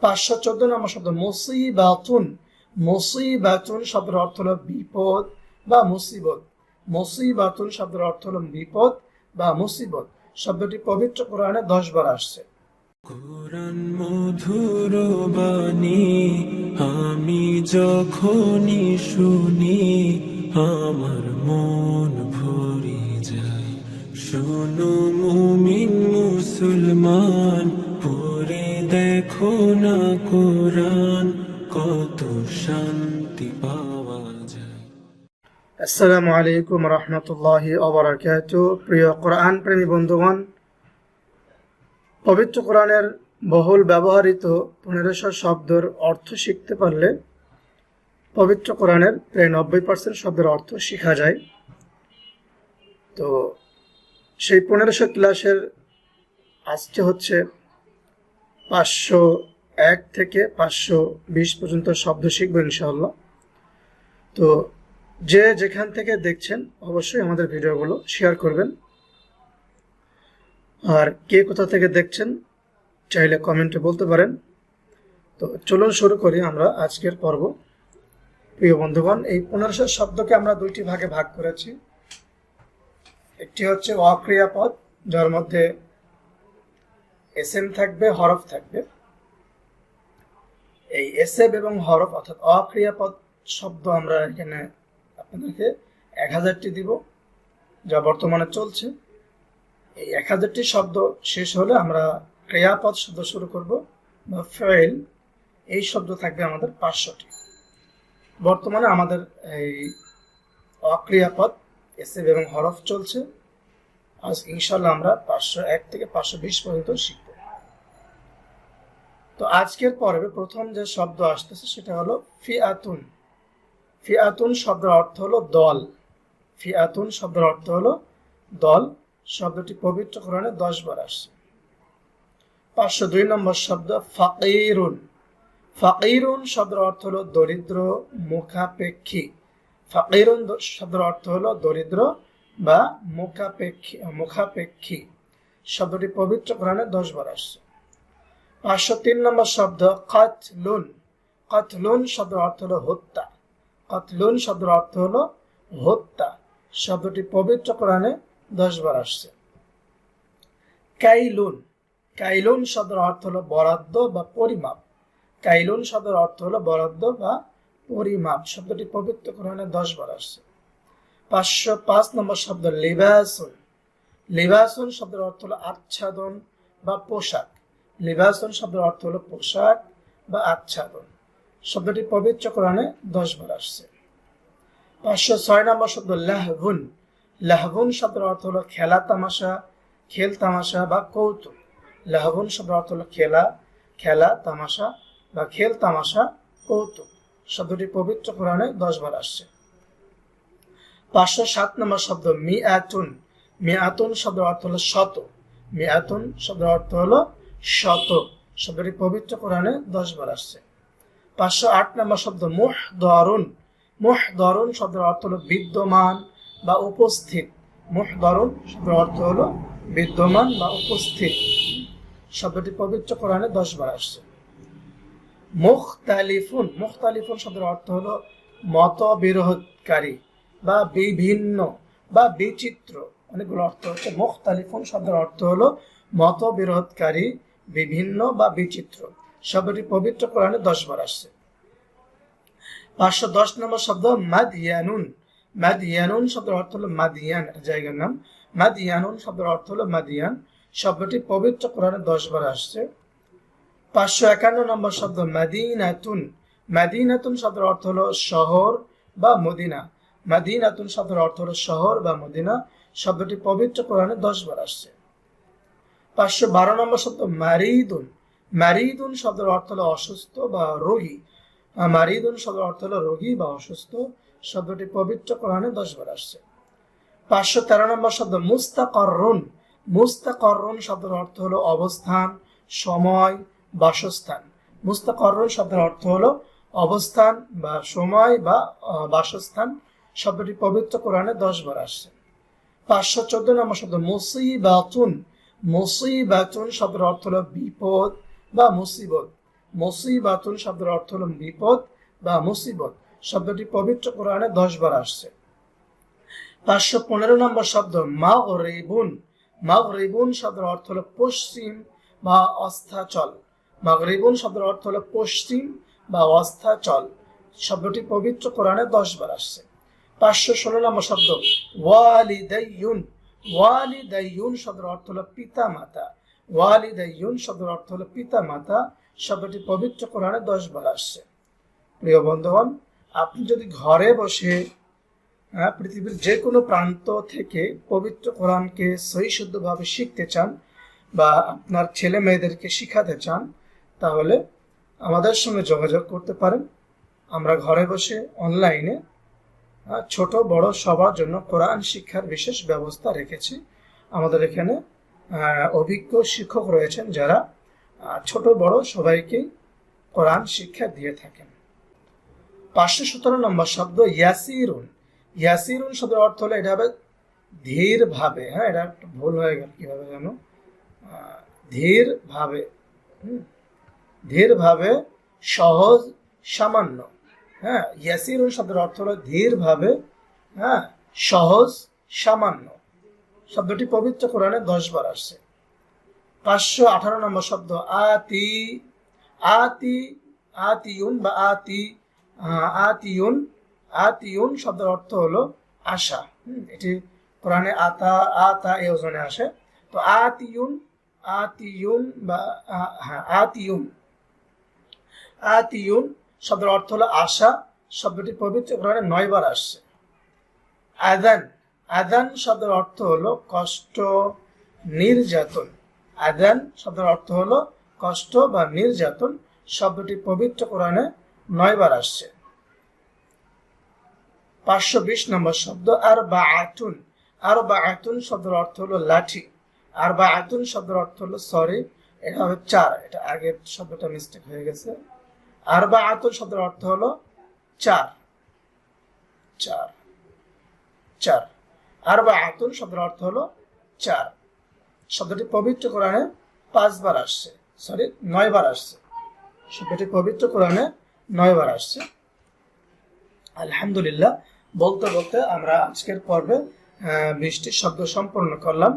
পাঁচশো চোদ্দ নম্বর শব্দ, মুসিবাতুন। মুসিবাতুন শব্দের অর্থ হলো বিপদ বা মুসিবত। মুসিবাতুন শব্দের অর্থ হলো বিপদ বা মুসিবত। শব্দটি পবিত্র কোরআনে দশ বার আসছে। কোরআন মধুর বাণী, আমি যখনই শুনি, আমার মন ভরে যায়। শোনো মুমিন মুসলমান দেখো না কোরআন, কত শান্তি পাওয়া যায়। আসসালামু আলাইকুম রহমতুল্লাহ অবরাকাত প্রিয় কোরআন প্রেমী বন্ধুগণ, পবিত্র কোরআনের বহুল ব্যবহৃত পনেরোশো শব্দের অর্থ শিখতে পারলে পবিত্র কোরআনের প্রায় নব্বই পার্সেন্ট শব্দের অর্থ শেখা যায়। তো সেই পনেরোশো ক্লাসের আজকে হচ্ছে পাঁচশো এক থেকে পাঁচশো বিশ পর্যন্ত শব্দ শিখব ইনশাআল্লাহ। তো যে যেখান থেকে দেখছেন, অবশ্যই আমাদের ভিডিওগুলো শেয়ার করবেন। আর কে কোথা থেকে দেখছেন, চাইলে কমেন্টে বলতে পারেন। তো চলুন শুরু করি আমরা আজকের পর্ব। প্রিয় বন্ধুগণ, এই পনেরোশো শব্দকে আমরা দুইটি ভাগে ভাগ করেছি। একটি হচ্ছে অক্রিয়াপদ, যার মধ্যে এস এম থাকবে, হরফ থাকবে। এই এসএব এবং হরফ অর্থাৎ অক্রিয়াপদ শব্দ আমরা এখানে আপনাদেরকে এক হাজারটি দিব, যা বর্তমানে চলছে। এই এক হাজারটি শব্দ শেষ হলে আমরা ক্রিয়াপদ শব্দ শুরু করব, বা ফেল এই শব্দ থাকবে আমাদের পাঁচশোটি। বর্তমানে আমাদের এই অক্রিয়াপদ এসএব এবং হরফ চলছে। আজ ইনশাল্লাহ আমরা পাঁচশো এক থেকে পাঁচশো বিশ পর্যন্ত শিখব। তো আজকের পর্বে প্রথম যে শব্দ আসতেছে সেটা হলো ফিআতুন ফিআতুন শব্দের অর্থ হলো দল। ফিআতুন শব্দের অর্থ হলো দল। শব্দটি পবিত্র কোরআনে দশ বার আসছে। পাঁচশো দুই নম্বর শব্দ ফাকিরুন। ফাকিরুন শব্দের অর্থ হলো দরিদ্র মুখাপেক্ষী। ফাকিরুন শব্দের অর্থ হলো দরিদ্র বা মুখাপেক্ষী মুখাপেক্ষী। শব্দটি পবিত্র কোরআনে দশ বার আসছে। পাঁচশো তিন নম্বর শব্দ কাতলুন। কাতলুন শব্দের অর্থ হলো হত্যা। কাতলুন শব্দের অর্থ হলো হত্যা। শব্দটি পবিত্র কোরআনে দশ বার আসছে। কাইলুন। কাইলুন শব্দের অর্থ হলো বরাদ্দ বা পরিমাপ। কাইলুন শব্দের অর্থ হলো বরাদ্দ বা পরিমাপ। শব্দটি পবিত্র কোরআনে দশ বার আসছে। পাঁচশো পাঁচ নম্বর শব্দ লিবাসুন। লিবাসুন শব্দের অর্থ হলো আচ্ছাদন বা পোশাক। লিবাসন শব্দের অর্থ হলো পোশাক বা আচ্ছাদন। শব্দটি পবিত্র কোরআনে দশ বার আসছে। পাঁচশো ছয় নম্বর শব্দ লাহবুন লাহবুন শব্দের অর্থ হলো খেলা তামাশা, খেল তামাশা বা কৌতুক। লাহবুন শব্দের অর্থ হলো খেলা খেলা তামাশা বা খেল তামাশা, কৌতুক। শব্দটি পবিত্র কোরআনে দশ বার আসছে। পাঁচশো সাত নম্বর শব্দ মিয়াতুন মিয়াতুন শব্দের অর্থ হলো শত। মিয়াতুন শব্দের অর্থ হলো শত। শব্দটি পবিত্র কোরআনে দশ বার আসছে। পাঁচশো আট নম্বর শব্দ মুহ দরুন মুহ দরুন শব্দের অর্থ হলো বিদ্যমান বা উপস্থিত। মুহ দরুন শব্দের অর্থ হলো বিদ্যমান বা উপস্থিত। শব্দটি পবিত্র কোরআনে দশ বার আসছে। মুখতালিফুন। মুখতালিফুন শব্দের অর্থ হলো মত বিরোধকারী বা বিভিন্ন বা বিচিত্র। অনেকগুলো অর্থ হচ্ছে মুখতালিফুন শব্দের অর্থ হলো মত বিরোধকারী বিভিন্ন বা বিচিত্র। শব্দটি পবিত্র কোরআনে দশ বার আসছে। পাঁচশো দশ নম্বর শব্দ মাদিয়ানুন। মাদিয়ানুন শব্দের অর্থ হলো মাদিয়ান, একটা জায়গার নাম। মাদিয়ানুন শব্দের অর্থ হলো মাদিয়ান। শব্দটি পবিত্র কোরআনে দশ বার আসছে। পাঁচশো একান্ন নম্বর শব্দ মাদিনাতুন। মাদিনাতুন শব্দের অর্থ হলো শহর বা মদিনা। মাদিনাতুন শব্দের অর্থ হলো শহর বা মদিনা। শব্দটি পবিত্র কোরআনে দশ বার আসছে। পাঁচশো বারো নম্বর শব্দ মারিদুন। মারিদুন শব্দের অর্থ হলো অসুস্থ বা রোগী। মারিদুন শব্দের অর্থ হলো রোগী বা অসুস্থ। শব্দটি পবিত্র কোরআনে দশ বার আসছে। পাঁচশো তেরো নম্বর শব্দ মুস্তাকরুন মুস্তাকরুন শব্দের অর্থ হলো অবস্থান, সময়, বাসস্থান। মুস্তাকরুন শব্দের অর্থ হলো অবস্থান বা সময় বা বাসস্থান। শব্দটি পবিত্র কোরআনে দশ বার আসছে। পাঁচশো চোদ্দ নম্বর শব্দ মুসিবাতুন। মুসিবাতুন শব্দের অর্থ হলো বিপদ বা মুসিবত। মুসিবাতুন শব্দের অর্থ হলো বিপদ বা মুসিবত। শব্দটি পবিত্র কোরআনে দশ বার আসছে। পাঁচশো পনেরো নম্বর শব্দ মা ও মাগরিবুন। মাগরিবুন শব্দের অর্থ হলো পশ্চিম বা অস্থাচল। মাগরিবুন শব্দের অর্থ হলো পশ্চিম বা অস্থাচল। শব্দটি পবিত্র কোরআনে দশ বার আসছে। পাঁচশো ষোলো নম্বর শব্দ, ওয়ালিদাইয়ুন। ওয়ালিদাইয়ুন শব্দের অর্থ হলো পিতা মাতা ওয়ালিদাইয়ুন শব্দের অর্থ হলো পিতা মাতা শব্দটি পবিত্র কোরআনে দশ বার আসছে। প্রিয় বন্ধুগণ আপনি যদি ঘরে বসে হ্যাঁ, পৃথিবীর যে কোনো প্রান্ত থেকে পবিত্র কোরআনকে সহি শুদ্ধভাবে শিখতে চান বা আপনার ছেলে মেয়েদেরকে শিখাতে চান তাহলে আমাদের সঙ্গে যোগাযোগ করতে পারেন। আমরা ঘরে বসে অনলাইনে ছোট বড় সবার জন্য কোরআন শিক্ষার বিশেষ ব্যবস্থা রেখেছি। আমাদের এখানে অভিজ্ঞ শিক্ষক রয়েছেন যারা ছোট বড় সবাইকেই কোরআন শিক্ষা দিয়ে থাকেন। পাঁচশো সতেরো নম্বর শব্দ ইয়াসিরুন। ইয়াসিরুন শব্দের অর্থ হলো এটা হবে ধীর ভাবে হ্যাঁ এটা একটা ভুল হয়ে গেল কীভাবে যেন আহ, ধীর ভাবে হুম, ধীর ভাবে সহজ সামান্য। হ্যাঁ ইয়াসিরুন শব্দের অর্থ হলো ধীর ভাবে হ্যাঁ সহজ, সামান্য। শব্দটি পবিত্র কোরআনে দশ বার আসছে। পাঁচশো আঠারো নম্বর শব্দ, আতি আতি, আতিউন বা আতি আতিউন আতিউন শব্দের অর্থ হলো আশা। এটি কোরআনে আতা আতা এ ওজনে আসে। তো আতিউন আতিউন বা হ্যাঁ আতিউন আতিউন শব্দের অর্থ হলো আশা। শব্দটি পবিত্র কোরআনে নয়বার আসছে। আদান আদান শব্দের অর্থ হলো কষ্ট, নির্যাতন। আদান শব্দের অর্থ হলো কষ্ট বা নির্যাতন। শব্দটি পবিত্র কোরআনে নয়বার আসছে। পাঁচশো বিশ নম্বর শব্দ আর বা আতুন আর বা আতুন শব্দের অর্থ হলো লাঠি। আর বা আতুন শব্দের অর্থ হলো সরি। এটা হবে চার। এটা আগের শব্দটা মিস্টেক হয়ে গেছে। আর বা আতুন শব্দের অর্থ হলো চার। চার। চার। আর বা আতুন শব্দের অর্থ হলো চার। শব্দটি পবিত্র কোরআনে পাঁচবার আসছে। সরি নয়বার আসছে। শব্দটি পবিত্র কোরআনে নয়বার আসছে। আলহামদুলিল্লাহ, বলতে বলতে আমরা আজকের পর্বে বৃষ্টির শব্দ সম্পন্ন করলাম।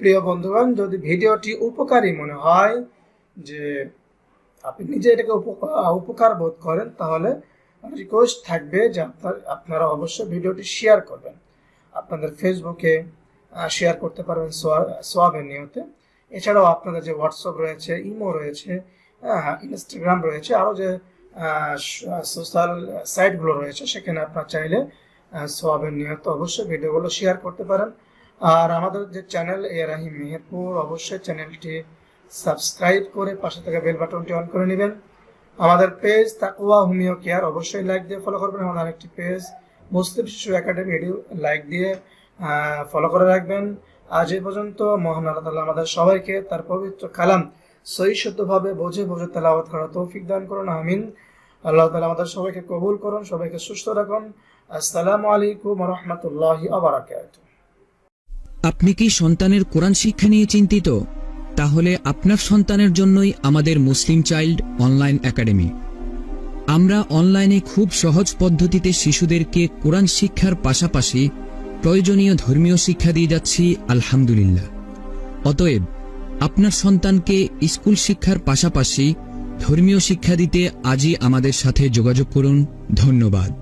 প্রিয় বন্ধুগণ, যদি ভিডিওটি উপকারী মনে হয়, যে আপনি নিজে এটাকে উপকার বোধ করেন, তাহলে রিকোয়েস্ট থাকবে যে আপনার, আপনারা অবশ্যই ভিডিওটি শেয়ার করবেন। আপনাদের ফেসবুকে শেয়ার করতে পারবেন সোয়াবের নিয়তে এছাড়াও আপনাদের যে হোয়াটসঅ্যাপ রয়েছে ইমো রয়েছে ইনস্টাগ্রাম রয়েছে, আরও যে সোশ্যাল সাইটগুলো রয়েছে, সেখানে আপনার চাইলে সোয়াবের নিয়ত অবশ্যই ভিডিওগুলো শেয়ার করতে পারেন। আর আমাদের যে চ্যানেল এ রাহিম মেহেরপুর, অবশ্যই চ্যানেলটি সাবস্ক্রাইব করে পাশে থাকা বেল বাটনটি অন করে নেবেন। আমাদের পেজ তাকুয়া হোমিও কেয়ার অবশ্যই লাইক দিয়ে ফলো করবেন আমাদের আরেকটি পেজ মুসলিম শিশু একাডেমি এটিও লাইক দিয়ে ফলো করে রাখবেন। আজ এই পর্যন্ত মহান আল্লাহ তাআলা আমাদের সবাইকে তার পবিত্র কালাম সহি শুদ্ধভাবে বোঝে বোঝে তেলাওয়াত করা তৌফিক দান করুন, আমিন। আল্লাহ তাআলা আমাদের সবাইকে কবুল করুন, সবাইকে সুস্থ রাখুন। আসসালামু আলাইকুম রহমতুল্লাহি আবরাকাতুহ আপনি কি সন্তানের কোরআন শিক্ষা নিয়ে চিন্তিত? তাহলে আপনার সন্তানের জন্যই আমাদের মুসলিম চাইল্ড অনলাইন একাডেমি। আমরা অনলাইনে খুব সহজ পদ্ধতিতে শিশুদেরকে কোরআন শিক্ষার পাশাপাশি প্রয়োজনীয় ধর্মীয় শিক্ষা দিয়ে যাচ্ছি, আলহামদুলিল্লাহ। অতএব, আপনার সন্তানকে স্কুল শিক্ষার পাশাপাশি ধর্মীয় শিক্ষা দিতে আজই আমাদের সাথে যোগাযোগ করুন। ধন্যবাদ।